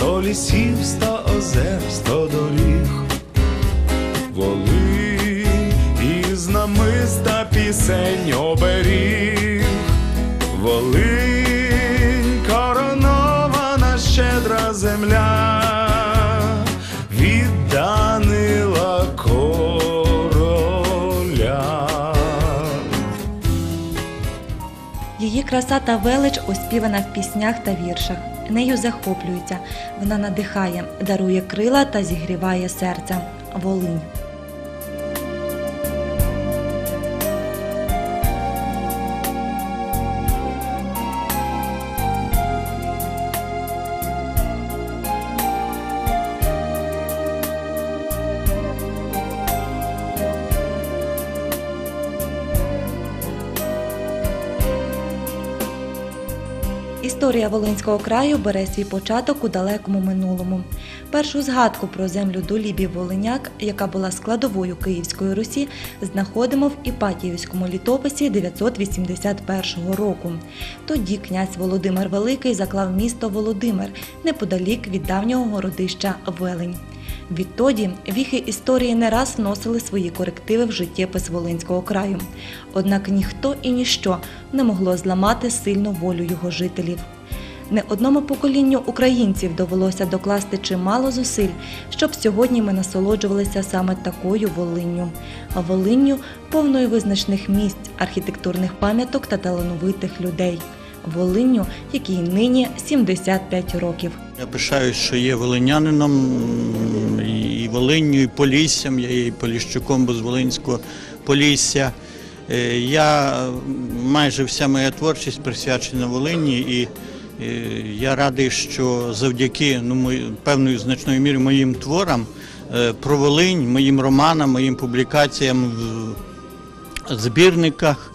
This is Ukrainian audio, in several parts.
сто лісів, сто озер, сто доріг. Волинь із намиста пісень оберіг. Волинь коронована щедра земля. Її краса та велич оспівана в піснях та віршах. Нею захоплюється, вона надихає, дарує крила та зігріває серце. Волинь. Історія Волинського краю бере свій початок у далекому минулому. Першу згадку про землю долібів Волиняк, яка була складовою Київської Русі, знаходимо в Іпатіївському літописі 981 року. Тоді князь Володимир Великий заклав місто Володимир неподалік від давнього городища Велень. Відтоді віхи історії не раз вносили свої корективи в життєпис Волинського краю. Однак ніхто і ніщо не могло зламати сильну волю його жителів. Не одному поколінню українців довелося докласти чимало зусиль, щоб сьогодні ми насолоджувалися саме такою Волинню. А Волинню повною визначних місць, архітектурних пам'яток та талановитих людей. Волинню, якій нині 75 років. Я пишаюсь, що є волинянином і Волинню, і Поліссям. Я є Поліщуком, бо з Волинського Полісся. Е, Я майже вся моя творчість присвячена Волині, і е, я радий, що завдяки ну, певною значною мірою моїм творам е, про Волинь, моїм романам, моїм публікаціям в збірниках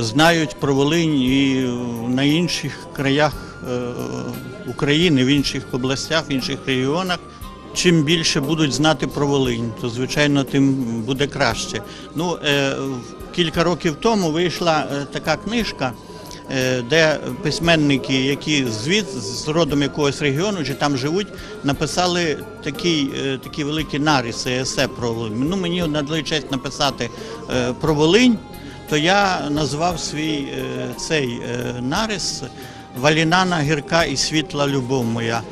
знають про Волинь і на інших краях е, України, в інших областях, в інших регіонах. Чим більше будуть знати про Волинь, то звичайно тим буде краще. Ну, е, кілька років тому вийшла е, така книжка, е, де письменники, які звід з родом якогось регіону чи там живуть, написали такі, е, такі великі нариси, есе про Волинь. Ну, мені надали честь написати е, про Волинь, то я назвав свій е, цей е, нарис Валінана гірка і світла любов моя.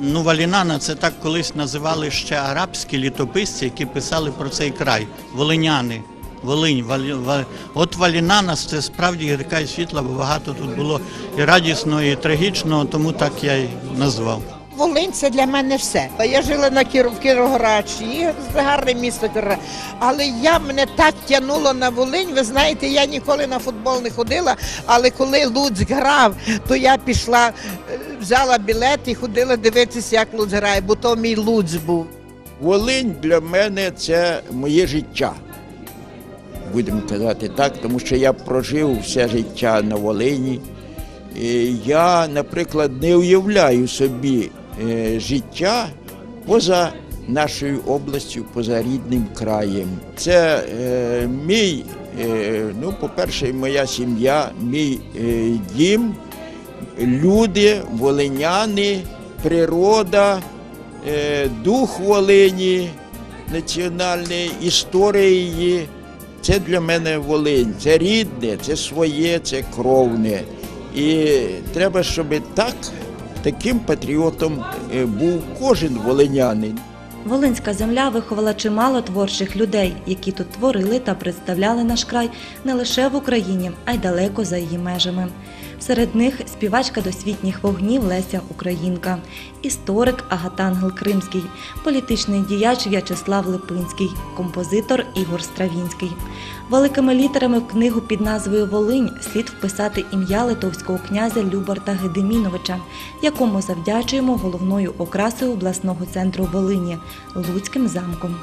Ну, Валінана це так колись називали ще арабські літописці, які писали про цей край. Волиняни. Волинь, Валі, Ва- от Валінана це справді гірка і світла, бо багато тут було і радісного, і трагічного, тому так я й назвав. Волинь це для мене все. Я жила на Кір... в Кіровоградщині, це гарне місто Кіровоград. Але я мене так тягнуло на Волинь. Ви знаєте, я ніколи на футбол не ходила, але коли Луцьк грав, то я пішла, е, взяла білет і ходила дивитися, як Луцьк грає, бо то мій Луцьк був. Волинь для мене це моє життя. Будемо казати так, тому що я прожив все життя на Волині. І я, наприклад, не уявляю собі життя поза нашою областю, поза рідним краєм. Це е, мій, е, ну, по-перше, моя сім'я, мій е, дім, люди, волиняни, природа, е, дух Волині, національної історія її. Це для мене Волинь, це рідне, це своє, це кровне. І треба, щоб так, таким патріотом е, був кожен волинянин. Волинська земля виховала чимало творчих людей, які тут творили та представляли наш край не лише в Україні, а й далеко за її межами. Серед них співачка досвітніх вогнів Леся Українка, історик Агатангел Кримський, політичний діяч В'ячеслав Липинський, композитор Ігор Стравінський. Великими літерами в книгу під назвою Волинь слід вписати ім'я литовського князя Любарта Гедеміновича, якому завдячуємо головною окрасою обласного центру Волині Луцьким замком.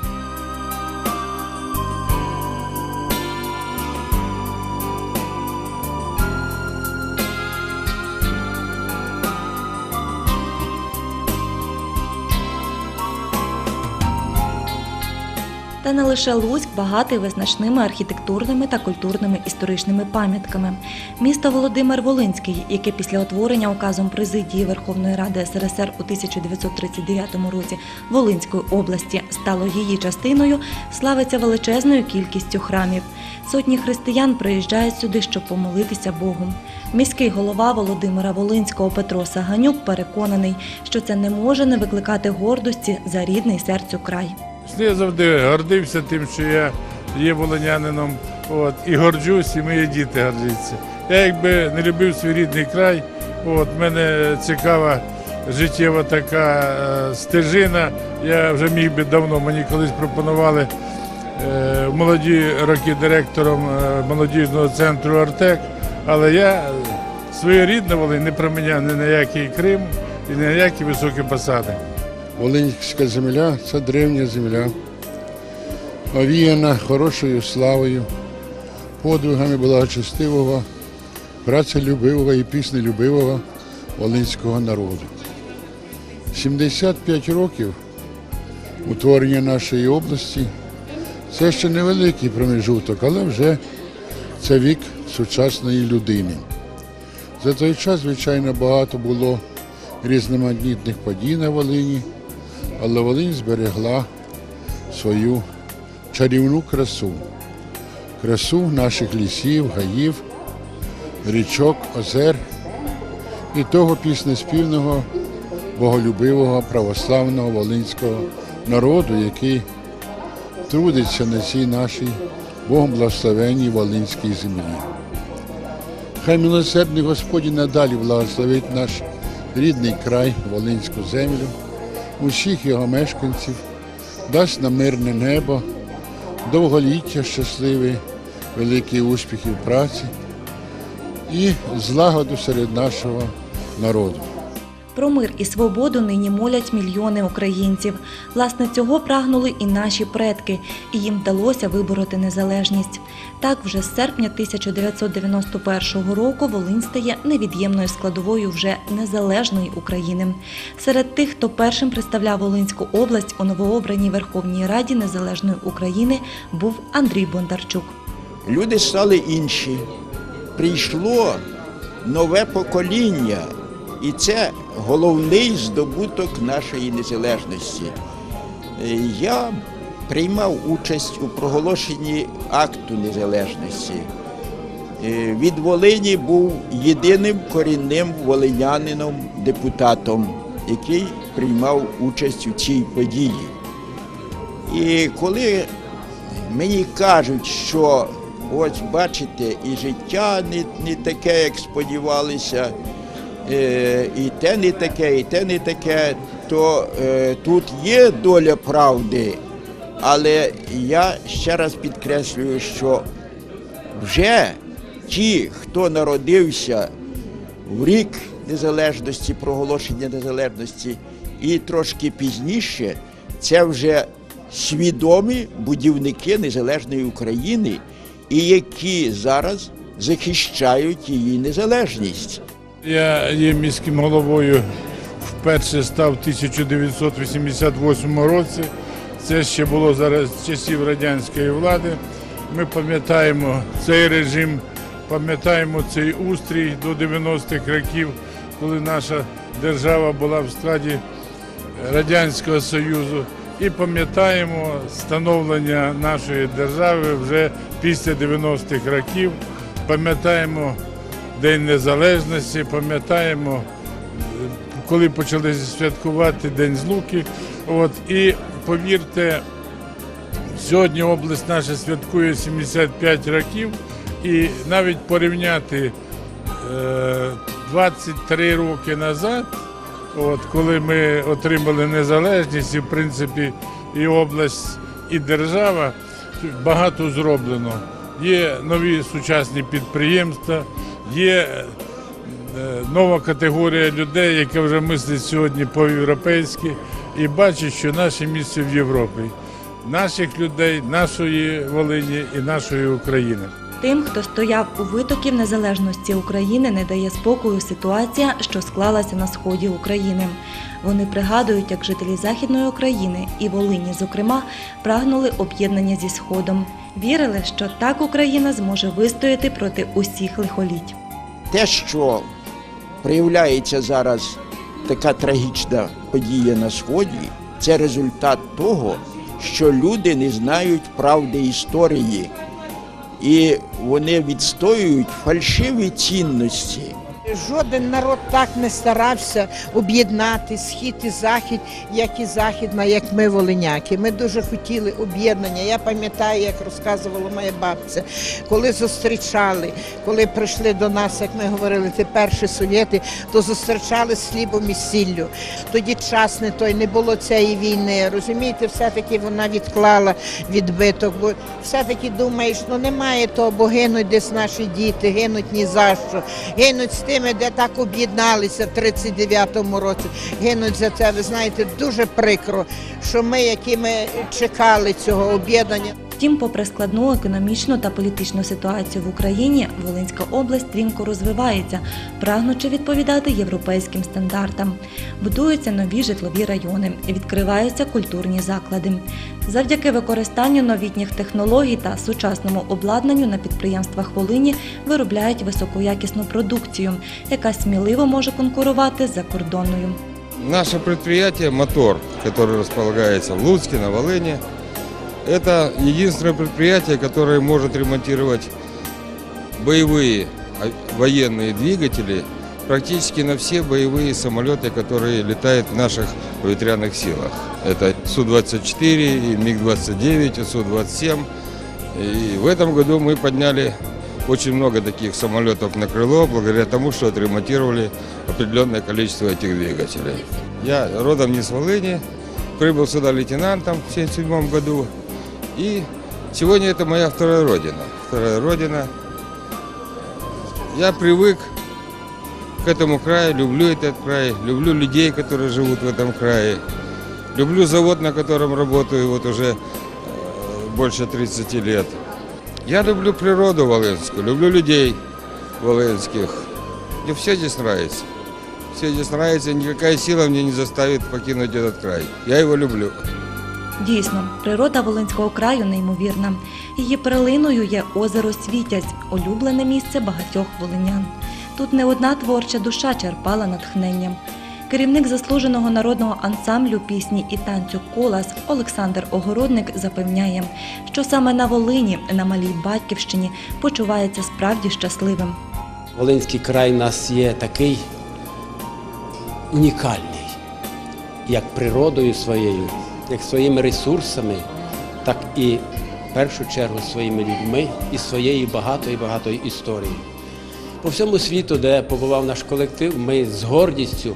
Не лише Луцьк багатий визначними архітектурними та культурними історичними пам'ятками. Місто Володимир Волинський, яке після утворення указом президії Верховної Ради СРСР у 1939 році Волинської області стало її частиною, славиться величезною кількістю храмів. Сотні християн приїжджають сюди, щоб помолитися Богу. Міський голова Володимира Волинського Петро Саганюк переконаний, що це не може не викликати гордості за рідний серцю край. Я завжди гордився тим, що я є волонянином. От, і горджусь, і мої діти гордяться. Я якби не любив свій рідний край. От, мене цікава життєва така е, стежина. Я вже міг би давно, мені колись пропонували е, молоді роки директором е, молодіжного центру Артек, але я е, свою Волинь не проміняв ні на який Крим і ні на які високі посади. Волинська земля це древня земля, овіяна хорошою славою, подвигами благочестивого, працелюбивого і піснелюбивого волинського народу. 75 років утворення нашої області це ще невеликий промежуток, але вже це вік сучасної людини. За той час, звичайно, багато було різноманітних подій на Волині, але Волинь зберегла свою чарівну красу, красу наших лісів, гаїв, річок, озер і того піснеспівного, боголюбивого православного волинського народу, який трудиться на цій нашій Богом благословенній Волинській землі. Хай милосердний Господь надалі благословить наш рідний край, Волинську землю, усіх його мешканців, дасть нам мирне небо, довголіття щасливе, великі успіхи в праці і злагоду серед нашого народу. Про мир і свободу нині молять мільйони українців. Власне, цього прагнули і наші предки, і їм вдалося вибороти незалежність. Так, вже з серпня 1991 року Волинь стає невід'ємною складовою вже незалежної України. Серед тих, хто першим представляв Волинську область у новообраній Верховній Раді Незалежної України, був Андрій Бондарчук. Люди стали інші. Прийшло нове покоління, і це головний здобуток нашої незалежності. Е, Я приймав участь у проголошенні акту незалежності. Е, Від Волині був єдиним корінним волинянином, депутатом, який приймав участь у цій події. І коли мені кажуть, що ось бачите, і життя не, не таке, як сподівалися, і те не таке, і те не таке, то е, тут є доля правди. Але я ще раз підкреслюю, що вже ті, хто народився в рік незалежності, проголошення незалежності, і трошки пізніше, це вже свідомі будівники незалежної України, і які зараз захищають її незалежність. Я є міським головою вперше став в 1988 році. Це ще було зараз часів радянської влади. Ми пам'ятаємо цей режим, пам'ятаємо цей устрій до 90-х років, коли наша держава була в складі Радянського Союзу. І пам'ятаємо становлення нашої держави вже після 90-х років. Пам'ятаємо День Незалежності, пам'ятаємо, е, коли почали святкувати День Злуки. От, і повірте, сьогодні область наша святкує 75 років, і навіть порівняти е, 23 роки назад, от, коли ми отримали незалежність, і в принципі і область, і держава, багато зроблено. Є нові сучасні підприємства, є е, нова категорія людей, яка вже мислить сьогодні по-європейськи і бачить, що наше місце в Європі, наших людей, нашої Волині і нашої України. Тим, хто стояв у витоків незалежності України, не дає спокою ситуація, що склалася на сході України. Вони пригадують, як жителі Західної України і Волині, зокрема, прагнули об'єднання зі Сходом. Вірили, що так Україна зможе вистояти проти усіх лихоліть. Те, що проявляється зараз така трагічна подія на Сході, це результат того, що люди не знають правди історії, і вони відстоюють фальшиві цінності. Жоден народ так не старався об'єднати схід і захід, як і західна, як ми волиняки. Ми дуже хотіли об'єднання. Я пам'ятаю, як розказувала моя бабця, коли зустрічали, коли прийшли до нас, як ми говорили, ті перші совєти, то зустрічали з хлібом і сіллю. Тоді час не той, не було цієї війни. Розумієте, все-таки вона відклала відбиток, бо все-таки думаєш, ну немає того, бо гинуть десь наші діти, гинуть ні за що, гинуть з тими, де так об'єдналися в 39-му році. Гинуть за це. Ви знаєте, дуже прикро, що ми, які ми чекали цього об'єднання. Втім, попри складну економічну та політичну ситуацію в Україні, Волинська область стрімко розвивається, прагнучи відповідати європейським стандартам. Будуються нові житлові райони, відкриваються культурні заклади. Завдяки використанню новітніх технологій та сучасному обладнанню на підприємствах Волині виробляють високоякісну продукцію, яка сміливо може конкурувати з закордонною. Наше предприятие «Мотор», которое располагается в Луцке, на Волыне, это единственное предприятие, которое может ремонтировать боевые а, военные двигатели практически на все боевые самолеты, которые летают в наших повітряных силах. Это Су-24, и МиГ-29, и Су-27. И в этом году мы подняли очень много таких самолетов на крыло, благодаря тому, что отремонтировали определенное количество этих двигателей. Я родом не с Волыни, прибыл сюда лейтенантом в 1977 году. И сегодня это моя вторая родина. Вторая родина. Я привык к этому краю, люблю этот край, люблю людей, которые живут в этом крае. Люблю завод, на котором работаю вот уже э, больше 30 лет. Я люблю природу волынскую, люблю людей волынских. Мне все здесь нравится. Все здесь нравится, никакая сила мне не заставит покинуть этот край. Я его люблю. Дійсно, природа Волинського краю неймовірна. Її перлиною є озеро Світязь, улюблене місце багатьох волинян. Тут не одна творча душа черпала натхнення. Керівник заслуженого народного ансамблю пісні і танцю Колас Олександр Огородник запевняє, що саме на Волині, на малій батьківщині, почувається справді щасливим. Волинський край у нас є такий унікальний, як природою своєю, як своїми ресурсами, так і в першу чергу своїми людьми і своєю багатою багатою історією. По всьому світу, де побував наш колектив, ми з гордістю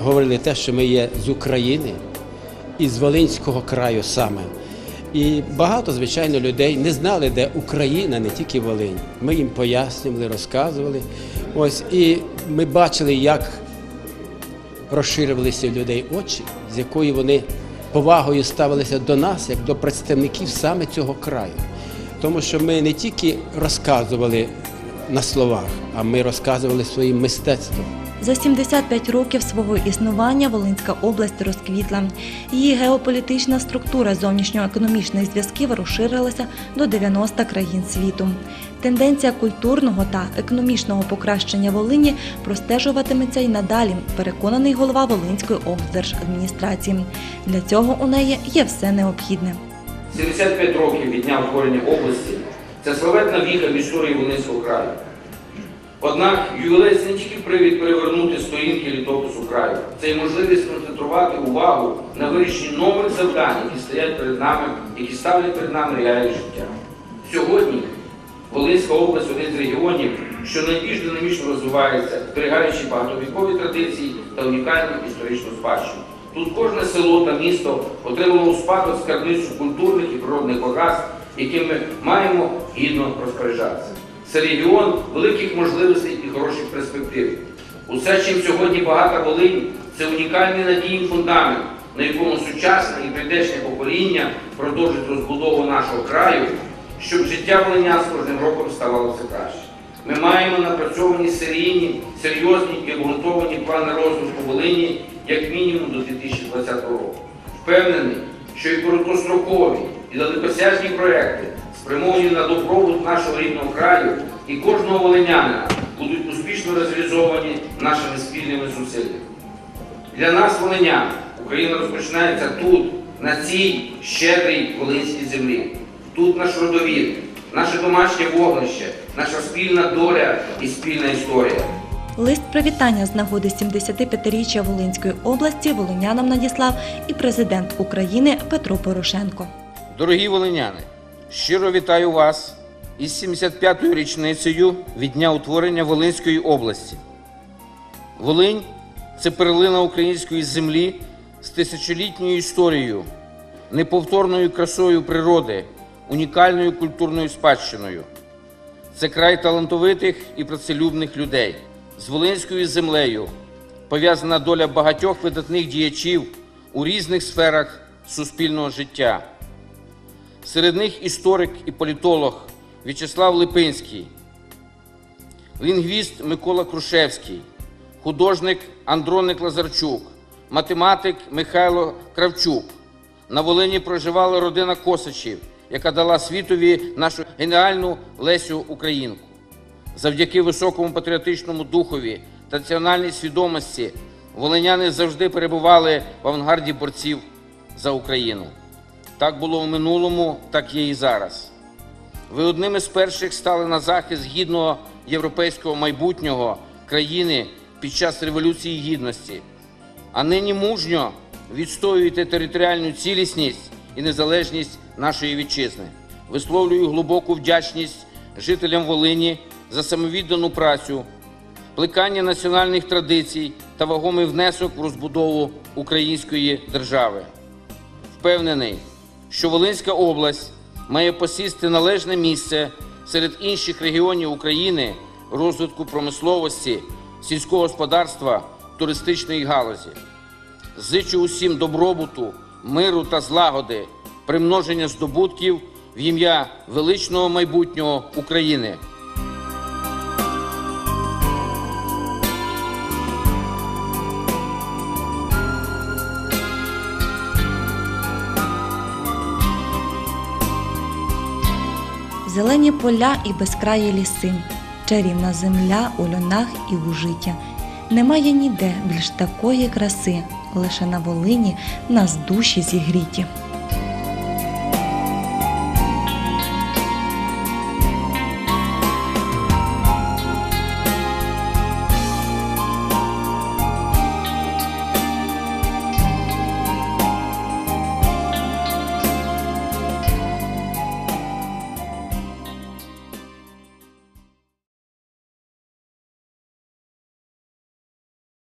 говорили те, що ми є з України і з Волинського краю саме. І багато, звичайно, людей не знали, де Україна, не тільки Волинь. Ми їм пояснювали, розказували. Ось і ми бачили, як розширювалися в людей очі, з якою вони повагою ставилися до нас, як до представників саме цього краю. Тому що ми не тільки розказували на словах, а ми розказували своїм мистецтвом. За 75 років свого існування Волинська область розквітла. Її геополітична структура зовнішньоекономічних зв'язків розширилася до 90 країн світу. Тенденція культурного та економічного покращення Волині простежуватиметься й надалі, переконаний голова Волинської облдержадміністрації. Для цього у неї є все необхідне. 75 років від дня утворення області це славетна віха в історії Волинського краю. Однак ювілей це не тільки привід перевернути сторінки літопису краю, це й можливість концентрувати увагу на вирішенні нових завдань, які стоять перед нами, які ставлять перед нами реалії життя. Сьогодні Волинська область один з регіонів, що найбільш динамічно розвивається, зберігаючи багатовікові традиції та унікальну історичну спадщину. Тут кожне село та місто отримало у спадок скарбницю культурних і природних багатств, якими маємо гідно розпоряджатися. Це регіон великих можливостей і хороших перспектив. Усе, чим сьогодні багата Волинь, це унікальний надійний фундамент, на якому сучасне і прийдешнє покоління продовжить розбудову нашого краю щоб життя волинян з кожним роком ставало все краще. Ми маємо напрацьовані серійні, серйозні і обґрунтовані плани розвитку Волині як мінімум до 2020 року. Впевнений, що і короткострокові, і далекосяжні проекти, спрямовані на добробут нашого рідного краю і кожного волинянина, будуть успішно реалізовані нашими спільними зусиллями. Для нас, волинян, Україна розпочинається тут, на цій щедрій волинській землі. Тут наш родовід, наше домашнє вогнище, наша спільна доля і спільна історія. Лист привітання з нагоди 75-річчя Волинської області волинянам надіслав і президент України Петро Порошенко. Дорогі волиняни, щиро вітаю вас із 75-ю річницею від дня утворення Волинської області. Волинь це перлина української землі з тисячолітньою історією, неповторною красою природи, унікальною культурною спадщиною. Це край талантовитих і працелюбних людей. З Волинською землею пов'язана доля багатьох видатних діячів у різних сферах суспільного життя. Серед них історик і політолог В'ячеслав Липинський, лінгвіст Микола Крушевський, художник Андроник Лазарчук, математик Михайло Кравчук. На Волині проживала родина Косачів, яка дала світові нашу геніальну Лесю Українку. Завдяки високому патріотичному духові та національній свідомості волиняни завжди перебували в авангарді борців за Україну. Так було в минулому, так є і зараз. Ви одними з перших стали на захист гідного європейського майбутнього країни під час Революції Гідності, а нині мужньо відстоюєте територіальну цілісність і незалежність нашої вітчизни. Висловлюю глибоку вдячність жителям Волині за самовіддану працю, плекання національних традицій та вагомий внесок в розбудову української держави. Впевнений, що Волинська область має посісти належне місце серед інших регіонів України розвитку промисловості, сільського господарства, туристичної галузі. Зичу усім добробуту, миру та злагоди, примноження здобутків в ім'я величного майбутнього України. Зелені поля і безкраї ліси, чарівна земля у льонах і у життя. Немає ніде більш такої краси, лише на Волині нас душі зігріті.